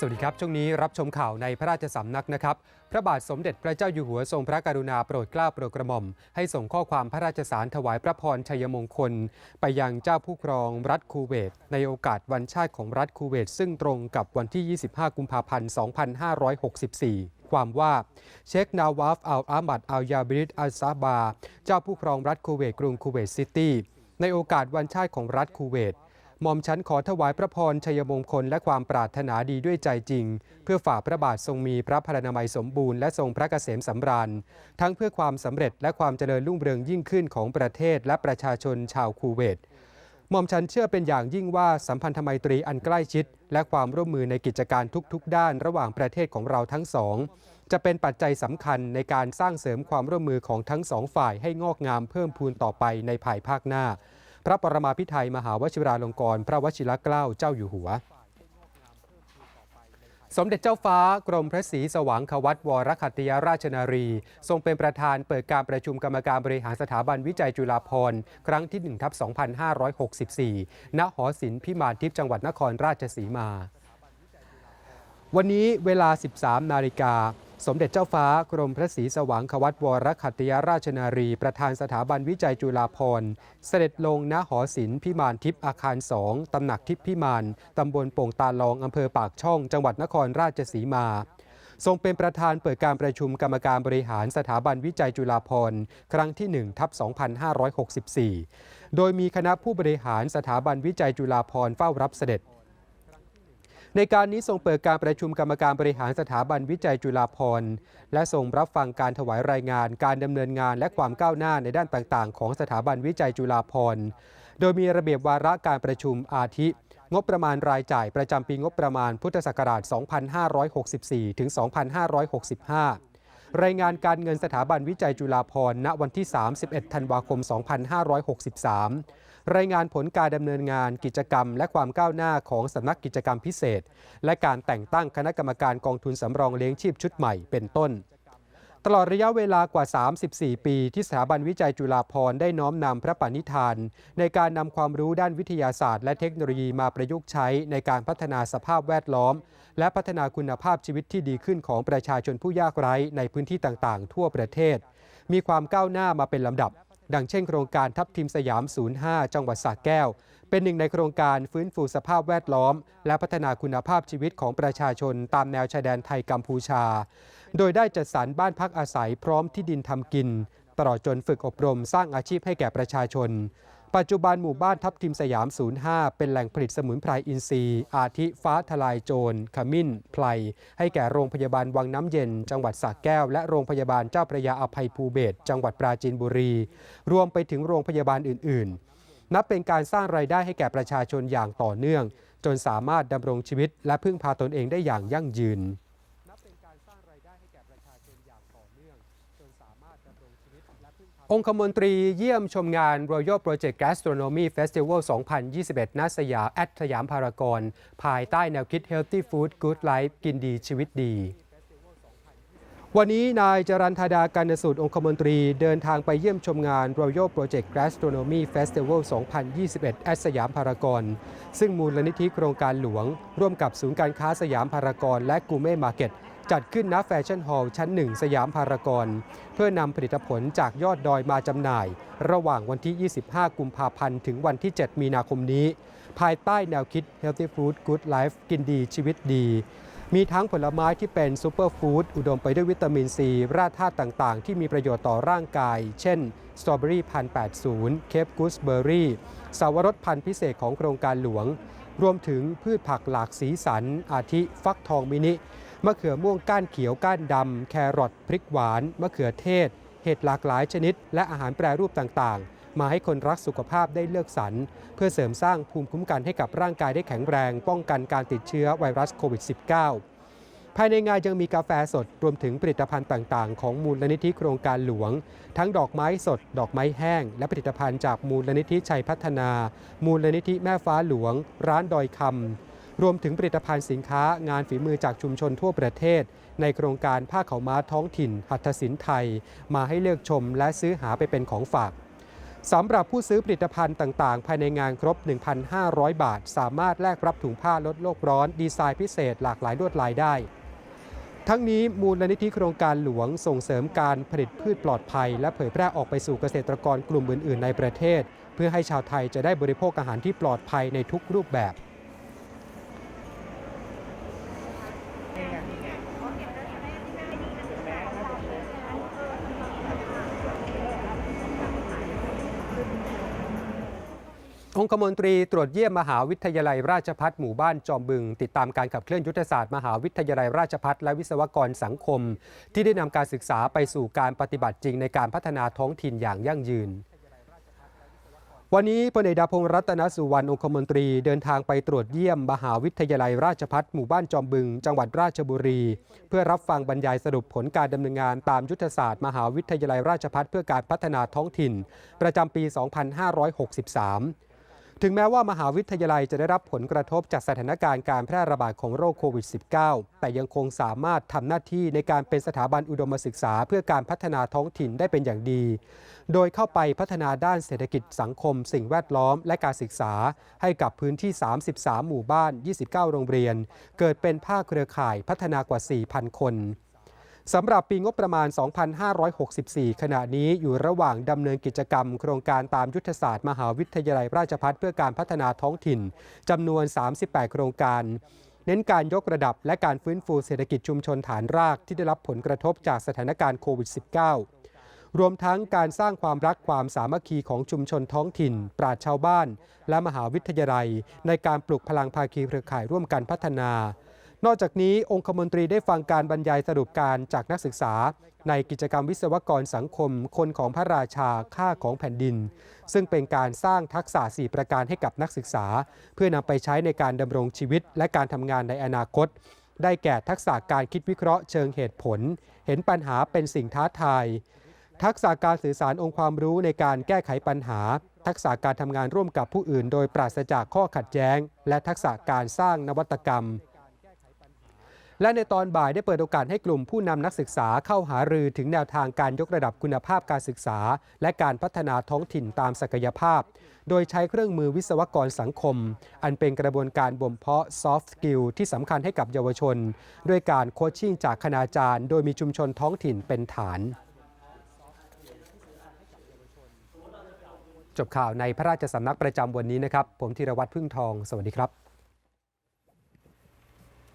สวัสดีครับ ช่วงนี้รับชมข่าวในพระราชสำนักนะครับ พระบาทสมเด็จพระเจ้าอยู่หัวทรงพระกรุณาโปรดเกล้าโปรดกระหม่อม ให้ส่งข้อความพระราชสารถวายพระพรชัยมงคล ไปยังเจ้าผู้ครองรัฐคูเวต ในโอกาสวันชาติของรัฐคูเวต ซึ่งตรงกับวันที่ 25 กุมภาพันธ์ 2564 ความว่าเชคนาวาฟอัลอามัดอัลยาบริดอัลซาบา เจ้าผู้ครองรัฐคูเวตกรุงคูเวตซิตี้ในโอกาสวันชาติของรัฐคูเวต หม่อมฉันขอถวายพระพรชัยมงคลและความปรารถนาดีด้วยใจจริง เพื่อฝ่าพระบาททรงมีพระพลานามัยสมบูรณ์และทรงพระเกษมสำราญ ทั้งเพื่อความสำเร็จและความเจริญรุ่งเรืองยิ่งขึ้นของประเทศและประชาชนชาวคูเวตหม่อมฉันเชื่อเป็นอย่างยิ่งว่าสัมพันธไมตรีอันใกล้ชิด และความร่วมมือในกิจการทุกๆ ด้านระหว่างประเทศของเราทั้งสอง จะเป็นปัจจัยสำคัญในการสร้างเสริมความร่วมมือของทั้งสองฝ่ายให้งอกงามเพิ่มพูนต่อไปในภายภาคหน้า พระปรมาภิไธยมหาวชิราลงกรณ์พระวชิรเกล้าเจ้าอยู่หัว สมเด็จเจ้าฟ้ากรมพระศรีสว่างควัตวรคัตยราชนารี ทรงเป็นประธานเปิดการประชุมกรรมการบริหารสถาบันวิจัยจุฬาภรณ์ครั้งที่1ทับ2564 ณ หอศิลป์พิมานทิพย์จังหวัดนครราชสีมา วันนี้เวลา 13 นาฬิกา สมเด็จเจ้าฟ้ากรมพระศรีสว่างควัตวรคัตยราชนารี ประธานสถาบันวิจัยจุฬาภรณ์เสด็จลงณหอศิลป์พิมานทิพย์อาคารสองตำหนักทิพย์พิมาน ตำบลโป่งตาลองอำเภอปากช่อง จังหวัดนครราชสีมา ทรงเป็นประธานเปิดการประชุมกรรมการบริหารสถาบันวิจัยจุฬาภรณ์ครั้งที่1ทับ2564 โดยมีคณะผู้บริหารสถาบันวิจัยจุฬาภรณ์เฝ้ารับเสด็จ ในการนี้ทรงเปิดการประชุมกรรมการบริหารสถาบันวิจัยจุฬาภรณ์และทรงรับฟังการถวายรายงานการดำเนินงานและความก้าวหน้าในด้านต่างๆ ของสถาบันวิจัยจุฬาภรณ์โดยมีระเบียบวาระการประชุมอาทิ งบประมาณรายจ่ายประจำปีงบประมาณพุทธศักราช 2564 ถึง 2565 รายงานการเงินสถาบันวิจัยจุฬาภรณ์ณวันที่ 31 ธันวาคม 2563 รายงานผลการดำเนินงานกิจกรรม และความก้าวหน้าของสำนักกิจกรรมพิเศษ และการแต่งตั้งคณะกรรมการกองทุนสำรองเลี้ยงชีพชุดใหม่เป็นต้น ตลอดระยะเวลากว่า 34 ปีที่สถาบันวิจัยจุฬาภรณ์ได้น้อมนำพระปณิธาน ในการนำความรู้ด้านวิทยาศาสตร์ และเทคโนโลยีมาประยุกต์ใช้ในการพัฒนาสภาพแวดล้อม และพัฒนาคุณภาพชีวิตที่ดีขึ้นของประชาชนผู้ยากไร้ในพื้นที่ต่างๆ ทั่วประเทศ มีความก้าวหน้ามาเป็นลำดับ ดังเช่นโครงการทับทิมสยาม 05 จังหวัดสระแก้ว เป็นหนึ่งในโครงการฟื้นฟูสภาพแวดล้อม และพัฒนาคุณภาพชีวิตของประชาชนตามแนวชายแดนไทยกัมพูชา โดยได้จัดสรรบ้านพักอาศัยพร้อมที่ดินทำกิน ตลอดจนฝึกอบรมสร้างอาชีพให้แก่ประชาชน ปัจจุบันหมู่บ้านทับทิมสยาม 05 เป็นแหล่งผลิตสมุนไพรอินทรีย์ อาทิฟ้าทลายโจร ขมิ้น ไพล ให้แก่โรงพยาบาลวังน้ำเย็น จังหวัดสระแก้ว และโรงพยาบาลเจ้าพระยาอภัยภูเบศจังหวัดปราจีนบุรี รวมไปถึงโรงพยาบาลอื่น ๆนับเป็นการสร้างรายได้ให้แก่ประชาชนอย่างต่อเนื่อง จนสามารถดำรงชีวิตและพึ่งพาตนเองได้อย่างยั่งยืน องคมนตรีเยี่ยมชมงาน Royal Project Gastronomy Festival 2021 ณ สยามแอดสยามพารากอนภายใต้แนวคิด Healthy Food Good Life กินดีชีวิตดี วันนี้นายจรันธาดาการสูตรองคมนตรีเดินทางไปเยี่ยมชมงาน Royal Project Gastronomy Festival 2021 แอดสยามพารากอนซึ่งมูลนิธิโครงการหลวง ร่วมกับศูนย์การค้าสยามพารากอนและกูเม่มาร์เก็ต จัดขึ้นณแฟชั่นฮอลล์ชั้น 1 สยามพารากอนเพื่อนำผลิตผลจากยอดดอยมาจำหน่าย ระหว่างวันที่ 25 กุมภาพันธ์ ถึงวันที่ 7 มีนาคมนี้ ภายใต้แนวคิด Healthy Food Good Life กินดีชีวิตดี มีทั้งผลไม้ที่เป็นซูเปอร์ฟู้ดอุดมไปด้วยวิตามินซีแร่ธาตุต่างๆ ที่มีประโยชน์ต่อร่างกาย เช่นสตรอเบอรี่พันแปดศูนย์เคปกูสเบอร์รี่สาวรสพันธุ์พิเศษของโครงการหลวง รวมถึงพืชผักหลากสีสัน อาทิฟักทองมินิ มะเขือม่วงก้านเขียวก้านดำ แครอทพริกหวาน มะเขือเทศ เห็ดหลากหลายชนิด และอาหารแปรรูปต่างๆ มาให้คนรักสุขภาพได้เลือกสรร เพื่อเสริมสร้างภูมิคุ้มกันให้กับร่างกายได้แข็งแรง ป้องกันการติดเชื้อไวรัสโควิด -19 ภายในงานยังมีกาแฟสดรวมถึงผลิตภัณฑ์ต่างๆ ของมูลนิธิโครงการหลวง ทั้งดอกไม้สด ดอกไม้แห้ง และผลิตภัณฑ์จากมูลนิธิชัยพัฒนา มูลนิธิแม่ฟ้าหลวง ร้านดอยคำ รวมถึงผลิตภัณฑ์สินค้างานฝีมือจากชุมชนทั่วประเทศ ในโครงการผ้าเขาม้าท้องถิ่น หัตถศิลป์ไทย มาให้เลือกชมและซื้อหาไปเป็นของฝากสำหรับผู้ซื้อผลิตภัณฑ์ต่างๆ ภายในงานครบ 1,500 บาท สามารถแลกรับถุงผ้าลดโลกร้อน ดีไซน์พิเศษหลากหลายลวดลายได้ ทั้งนี้มูลนิธิโครงการหลวงส่งเสริมการผลิตพืชปลอดภัย และเผยแพร่ออกไปสู่เกษตรกรกลุ่มอื่น ๆ ในประเทศ เพื่อให้ชาวไทยจะได้บริโภคอาหารที่ปลอดภัยในทุกรูปแบบ องคมนตรีตรวจเยี่ยมมหาวิทยาลัยราชพัฒหมู่บ้านจอมบึง ติดตามการขับเคลื่อนยุทธศาสตร์มหาวิทยาลัยราชพัฒและวิศวกรสังคม ที่ได้นำการศึกษาไปสู่การปฏิบัติจริงในการพัฒนาท้องถิ่นอย่างยั่งยืน วันนี้พลเอกดาพงษ์รัตนสุวรรณองคมนตรีเดินทางไปตรวจเยี่ยมมหาวิทยาลัยราชพัฒหมู่บ้านจอมบึง จังหวัดราชบุรี เพื่อรับฟังบรรยายสรุปผลการดำเนินงานตามยุทธศาสตร์ มหาวิทยาลัยราชพัฒเพื่อการพัฒนาท้องถิ่น ประจำปี 2563 ถึงแม้ว่ามหาวิทยาลัยจะได้รับผลกระทบจากสถานการณ์การแพร่ระบาดของโรคโควิด -19 แต่ยังคงสามารถทำหน้าที่ในการเป็นสถาบันอุดมศึกษา เพื่อการพัฒนาท้องถิ่นได้เป็นอย่างดี โดยเข้าไปพัฒนาด้านเศรษฐกิจสังคม สิ่งแวดล้อม และการศึกษา ให้กับพื้นที่ 33 หมู่บ้าน 29 โรงเรียน เกิดเป็นภาคเครือข่ายพัฒนากว่า 4,000 คน สำหรับปีงบประมาณ 2564 ขณะนี้อยู่ระหว่างดำเนินกิจกรรม โครงการตามยุทธศาสตร์มหาวิทยาลัยราชภัฏเพื่อการพัฒนาท้องถิ่นจำนวน 38 โครงการ เน้นการยกระดับและการฟื้นฟูเศรษฐกิจชุมชนฐานรากที่ได้รับผลกระทบจากสถานการณ์โควิด -19 รวมทั้งการสร้างความรักความสามัคคีของชุมชนท้องถิ่น ปราชชาวบ้าน และมหาวิทยาลัย ในการปลุกพลังภาคีเครือข่ายร่วมกันพัฒนา นอกจากนี้องคมนตรีได้ฟังการบรรยายสรุปการจากนักศึกษา ในกิจกรรมวิศวกรสังคม คนของพระราชาค่าของแผ่นดิน ซึ่งเป็นการสร้างทักษะ 4 ประการให้กับนักศึกษา เพื่อนำไปใช้ในการดำรงชีวิต และการทำงานในอนาคต ได้แก่ทักษะการคิดวิเคราะห์เชิงเหตุผล เห็นปัญหาเป็นสิ่งท้าทายทักษะการสื่อสารองค์ความรู้ในการแก้ไขปัญหา ทักษะการทำงานร่วมกับผู้อื่น โดยปราศจากข้อขัดแย้ง และทักษะการสร้างนวัตกรรม และในตอนบ่ายได้เปิดโอกาสให้กลุ่มผู้นำนักศึกษาเข้าหารือถึงแนวทางการยกระดับคุณภาพการศึกษา และการพัฒนาท้องถิ่นตามศักยภาพ โดยใช้เครื่องมือวิศวกรสังคม อันเป็นกระบวนการบ่มเพาะ soft skill ที่สำคัญให้กับเยาวชน ด้วยการโคชชิ่งจากคณาจารย์ โดยมีชุมชนท้องถิ่นเป็นฐานจบข่าวในพระราชสำนักประจำวันนี้นะครับ ผมธีรวัตรพึ่งทอง สวัสดีครับ